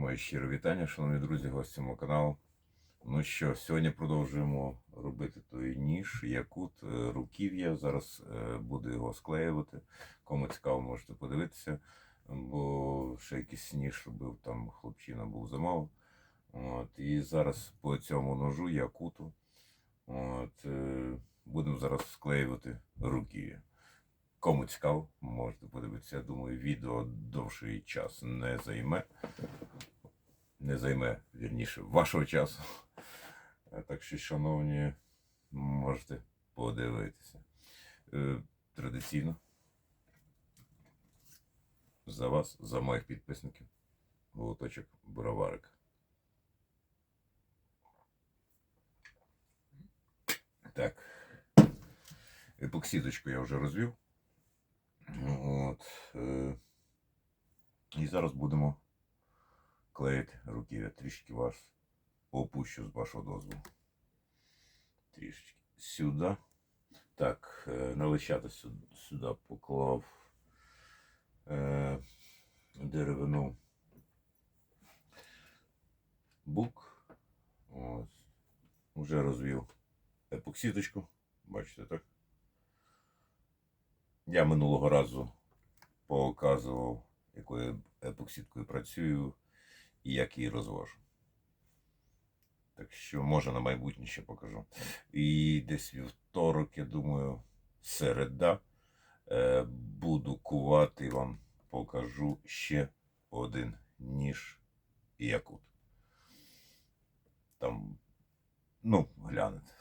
Моє щире вітання, шановні друзі, гості мого каналу. Ну що, сьогодні продовжуємо робити той ніж, якут, е, руків'я. Зараз е, буду його склеювати. Кому цікаво, можете подивитися. Бо ще якийсь ніж робив, там хлопчина був замовив. От, і зараз по цьому ножу якуту. От, е, будемо зараз склеювати руків'я. Кому цікаво, можете подивитися. Я думаю, відео довший час не займе. Не займе, вірніше, вашого часу. Е, Так що, шановні, можете подивитися. Е, Традиційно. За вас, за моїх підписників. Голоточок Бураварик. Так. Епоксидочку я вже розвів. От. Е, і зараз будемо клеїти руки. Я трішки вас опущу з вашого дозволу. Трішечки сюди. Так, е, на лищата сюди, поклав е, деревину бук. Ось. Уже розвів епоксидочку. Бачите, так? Я минулого разу показував, якою епоксидкою працюю і як її розвожу. Так що, може, на майбутнє ще покажу. І десь вівторок, я думаю, середа е, буду кувати і вам покажу ще один ніж якут. Там, ну, глянете.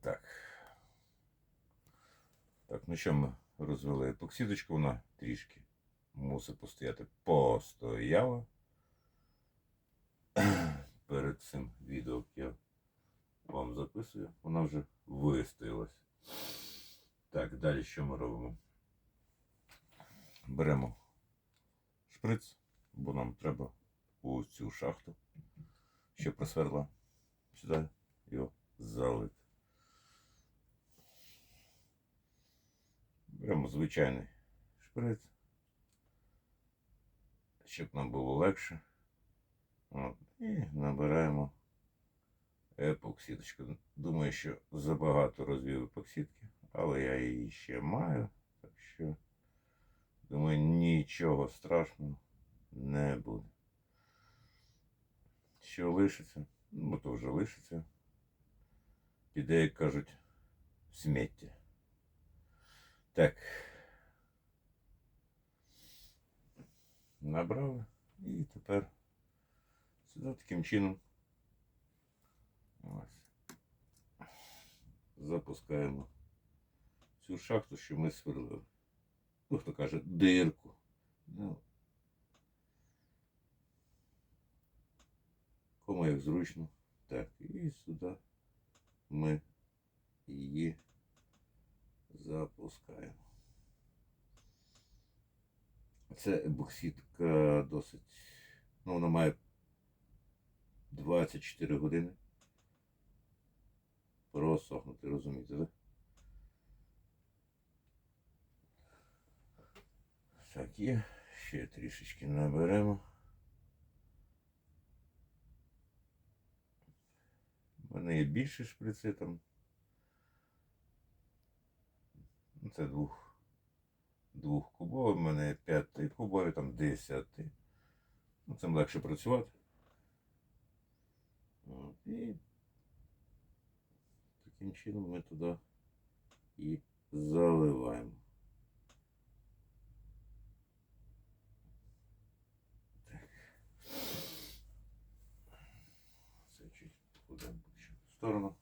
Так. Так, ну що ми розвели епоксидочку, вона трішки мусить постояти постояла. Перед цим відео я вам записую, вона вже вистоялась. Так, далі що ми робимо? Беремо шприц, бо нам треба у цю шахту, що просверла сюди його залити. Беремо звичайний шприц, щоб нам було легше. От, і набираємо епоксидочку. Думаю, що забагато розвів епоксидки, але я її ще маю. Так що, думаю, нічого страшного не буде. Що лишиться, ну, бо то вже лишиться. Піде, як кажуть, сміття. Так. Набрали. І тепер сюди таким чином. Ось. Запускаємо цю шахту, що ми сверлили. Ну, хто каже, дирку. Ну, кому як зручно. Так, і сюди ми її запускаємо. Це боксітка досить. Ну, вона має 24 години. Просохнути, розумієте, так? Так, є. Ще трішечки наберемо. У мене є більше шприци там. Ну, Це двох, двох кубовий, в мене п'яти кубові, там десяти. Ну, цим легше працювати. От, і таким чином ми туди і заливаємо. Так. Це чуть покладемо в сторону.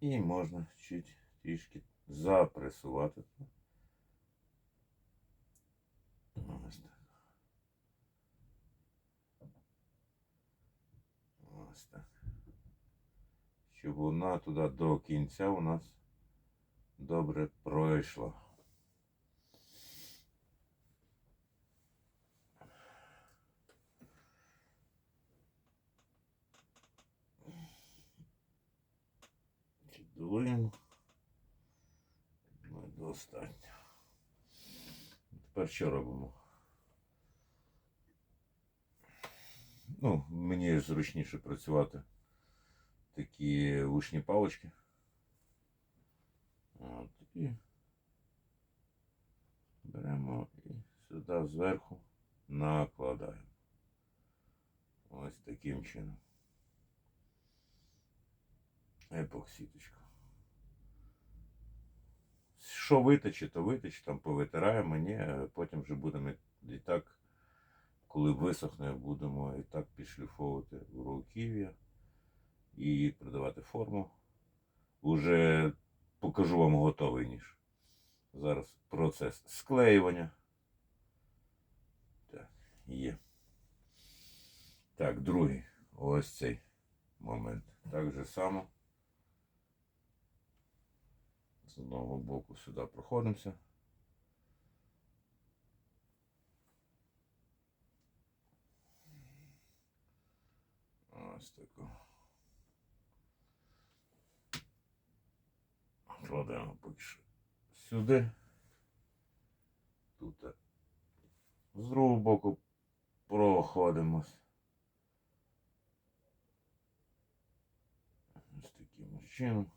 І можна чуть трішки запресувати. Ось так. Ось так. Щоб вона туди до кінця у нас добре пройшла. Чудуємо. Достатньо. Тепер що робимо? Ну, мені зручніше працювати такі вушні палички. От, і беремо і сюди зверху накладаємо. Ось таким чином. Епоксіточку. Що витече, то витече, там повитираємо, ні, а потім вже будемо і так, коли висохне, будемо і так підшліфовувати в руків'я і придавати форму. Уже покажу вам готовий ніж. Зараз процес склеювання. Так, є. Так, другий. Ось цей момент. Так же само. З одного боку сюди проходимося. Ось тако. Кладемо поки що сюди. Тут з другого боку проходимось. Ось таким чином.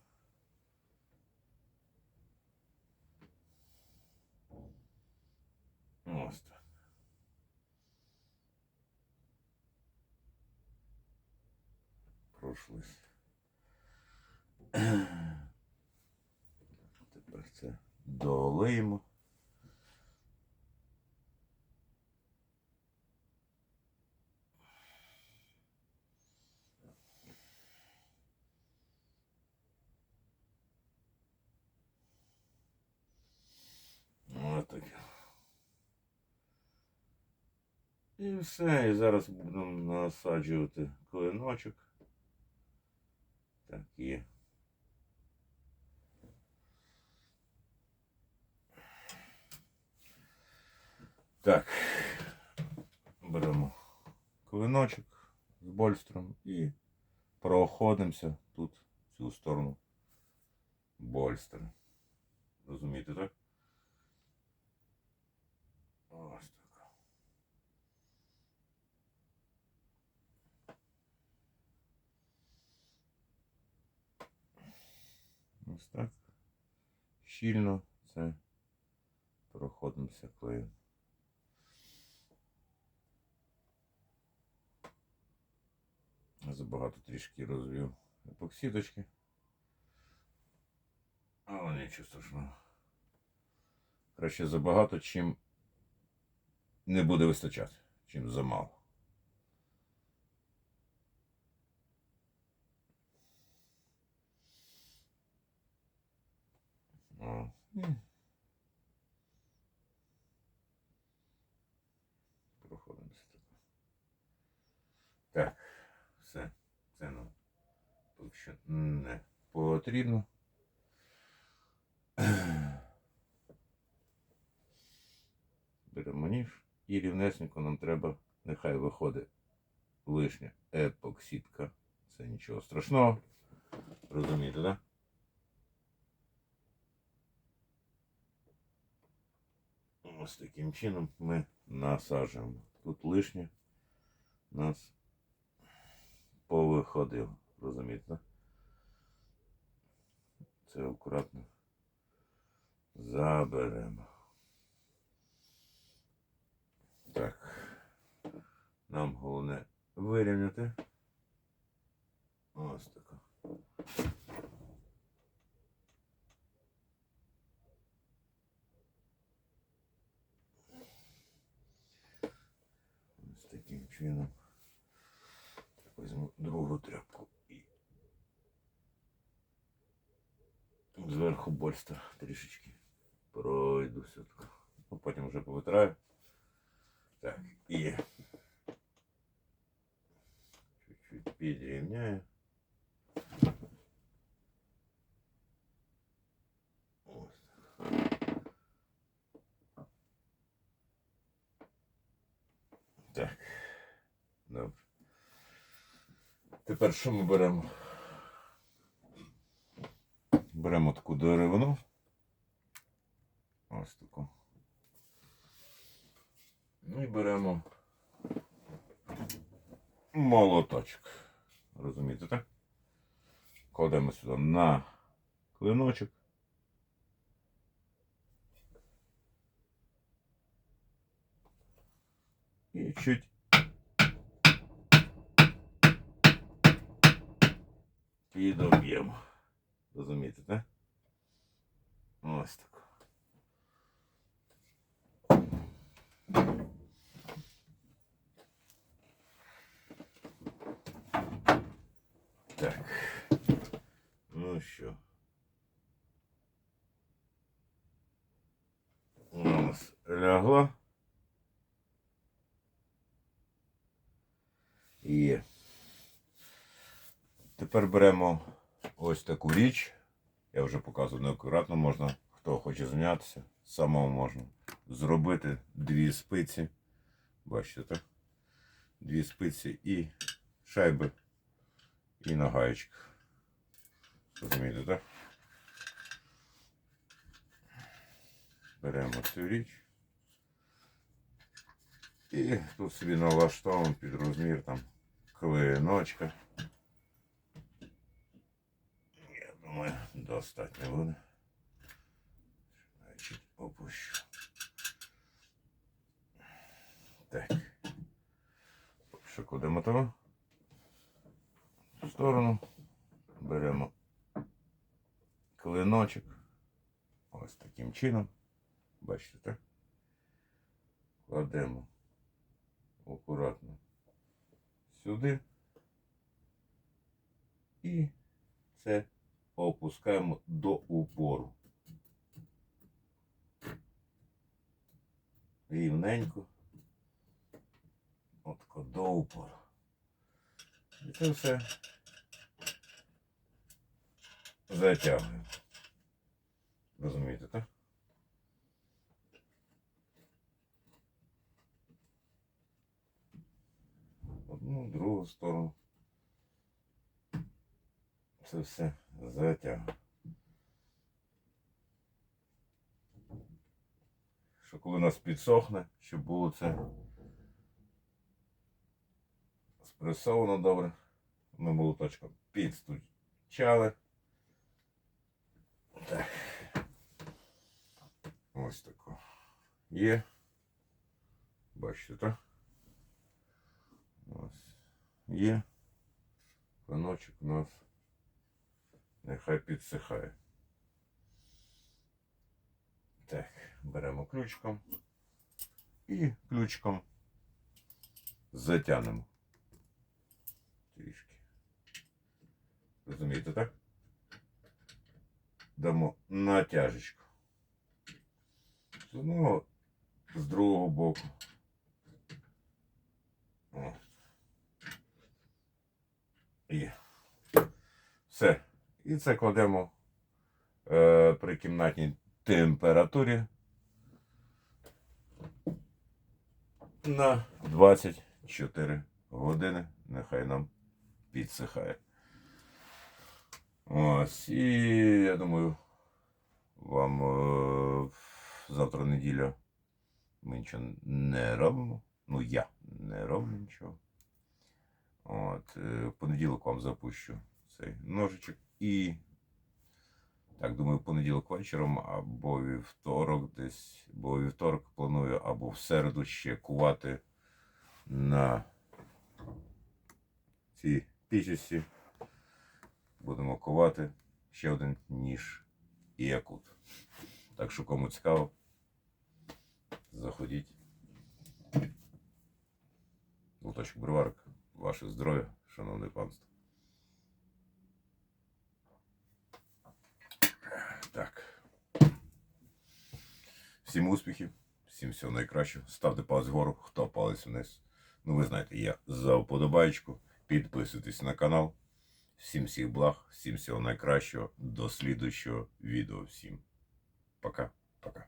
Ось так. Пройшлись. Тепер це долиємо. І все, і зараз будемо насаджувати клиночок. Так, є. Так, беремо клиночок з больстром і проходимося тут в цю сторону больстера. Розумієте, так? Ось Так. Щільно це проходимося клеєм. Забагато трішки розвів епоксидочки. Але нічого страшного. Краще забагато, чим не буде вистачати, чим замало. Проходимося так. Так, все. Це нам поки що не потрібно. Беремо ніж і рівнесенько нам треба, нехай виходить лишня епоксидка. Це нічого страшного. Розумієте, так? Да? Ось таким чином ми насаджуємо. Тут лишнє нас повиходило. Розумієте? Це акуратно заберемо. Так. Нам головне вирівняти. Ось тако. таким чином. Візьму другу тряпку і зверху больстер трішечки пройду все-таки. Ну, потім вже повитираю. Так, і чуть-чуть підрівняю. Тепер що ми беремо? Беремо таку деревину. Ось таку. І беремо молоточок. Розумієте, так? Кладемо сюди на клиночок. І чуть підоб'ємо. Розумієте, так? Ось так. Так. Ну що. Тепер беремо ось таку річ. Я вже показував неакуратно можна, хто хоче зайнятися, самому можна зробити дві спиці. Бачите, так? Дві спиці і шайби, і на гаєчках. Розумієте, так? Беремо цю річ. І тут собі налаштовуємо під розмір там клиночка. Я думаю, достатньо буде. Значить, опущу. Так. Що кладемо того? В сторону. Беремо клиночок. Ось таким чином. Бачите, так? Кладемо акуратно сюди. І це опускаємо до упору. Рівненько. Отко до упору. І це все затягуємо. Розумієте, так? Одну, другу сторону. Це все затягуємо. Що коли у нас підсохне, щоб було це спресовано добре. Ми молоточком підстучали. Так. Ось тако. Є. Бачите, так? Ось. Є. Паночок у нас нехай підсихає. Так, беремо ключком і ключком затягнемо. Трішки. Розумієте, так? Дамо натяжечку. З одного, з другого боку. О. І все. І це кладемо е, при кімнатній температурі на 24 години. Нехай нам підсихає. Ось. І я думаю, вам е, завтра неділя ми нічого не робимо. Ну, я не роблю нічого. От, е, в понеділок вам запущу цей ножичок і. Так, думаю, понеділок вечором або вівторок десь, бо вівторок планую або в середу ще кувати на цій пічці. Будемо ковати ще один ніж і якут. Так що кому цікаво, заходіть. Луточок броварок. Ваше здоров'я, шановне панство. Так. Всім успіхів, всім всього найкращого. Ставте палець вгору, хто палець вниз. Ну, ви знаєте, я за вподобайку. Підписуйтесь на канал. Всім всіх благ, всім всього найкращого. До слідуючого відео. Всім пока. Пока.